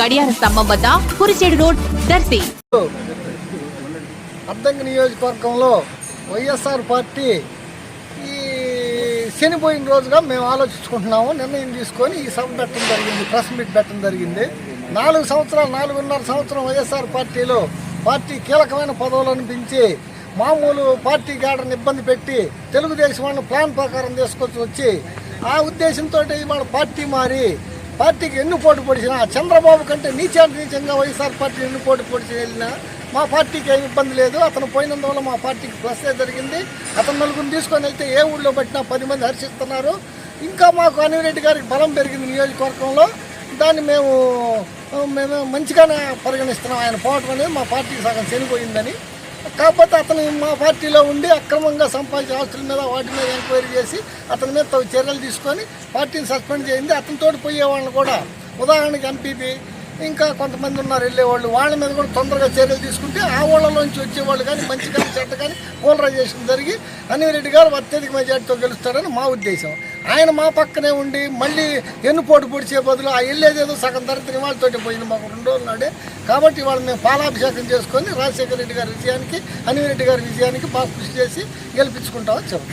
గడియార స్తంభం వద్ద కురిచేడు రోడ్ దర్శి అద్దంకి నియోజకవర్గంలో వైఎస్ఆర్ పార్టీ ఈ చనిపోయిన రోజుగా మేము ఆలోచించుకుంటున్నాము. నిర్ణయం తీసుకొని ఈ సభ పెట్టడం జరిగింది ప్రెస్ మీట్ పెట్టడం జరిగింది. నాలుగు సంవత్సరాలు నాలుగున్నర సంవత్సరం వైఎస్ఆర్ పార్టీలో పార్టీ కీలకమైన పదవులు అనిపించి మామూలు పార్టీ గాడని ఇబ్బంది పెట్టి తెలుగుదేశం వాళ్ళని ప్లాన్ ప్రకారం తీసుకొచ్చి వచ్చి ఆ ఉద్దేశంతో ఇవాళ పార్టీ మారి పార్టీకి ఎన్ని పోటీ పొడిచినా చంద్రబాబు కంటే నీచాటి నీచంగా వైఎస్ఆర్ పార్టీ ఎన్ని పోటీ పొడిచి వెళ్ళినా మా పార్టీకి ఏమి ఇబ్బంది లేదు. అతను పోయినందువల్ల మా పార్టీకి ప్లస్ జరిగింది. అతను నలుగురిని తీసుకొని వెళ్తే ఏ ఊళ్ళో పెట్టినా పది మంది హర్షిస్తున్నారు. ఇంకా మాకు అనిరెడ్డి గారికి బలం పెరిగింది నియోజకవర్గంలో. దాన్ని మేము మేము మంచిగానే పరిగణిస్తున్నాం. ఆయన పోవటం అనేది మా పార్టీకి సగం చనిపోయిందని. కాకపోతే అతను మా పార్టీలో ఉండి అక్రమంగా సంపాదించిన ఆస్తుల మీద వాటి మీద ఎంక్వైరీ చేసి అతని మీద తగు చర్యలు తీసుకొని పార్టీని సస్పెండ్ చేయింది. అతనితో పోయే వాళ్ళని కూడా ఉదాహరణకి ఎంపీపీ ఇంకా కొంతమంది ఉన్నారు వెళ్ళేవాళ్ళు వాళ్ళ మీద కూడా తొందరగా చర్యలు తీసుకుంటే ఆ ఊళ్ళలోంచి వచ్చేవాళ్ళు కానీ మంచి కానీ చెడ్డ కానీ పోలరైజేషన్ జరిగి అనిరెడ్డి గారు అత్యధిక మెజార్టీతో గెలుస్తారని మా ఉద్దేశం. ఆయన మా పక్కనే ఉండి మళ్ళీ ఎన్నుపోటు పొడిచే బదులు ఆ వెళ్ళేదేదో సగం తరగతి వాళ్ళతోటి పోయింది మాకు రెండు రోజులు నాడే. కాబట్టి వాళ్ళు మేము పాలాభిషేకం చేసుకొని రాజశేఖర రెడ్డి గారి విజయానికి అనిరెడ్డి గారి విజయానికి బాగా కృషి చేసి గెలిపించుకుంటామని చెప్తాను